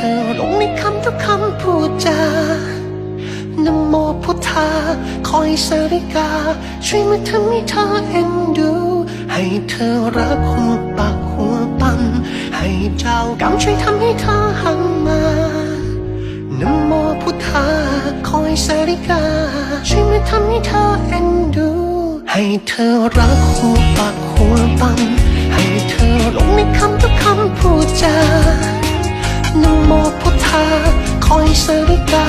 เธอหลงในคำทุกคำพูดจานโมพุทธาคอยสาริกา ช่วยมาทำให้เธอเอ็นดู ให้เธอรักหัวปากหัวปั๊มให้เจ้ากรรมช่วยทำให้เธอหันมานโมพุทธาคอยสาริกา ช่วยมาทำให้เธอเอ็นดู ให้เธอรักหัวปากหัว ค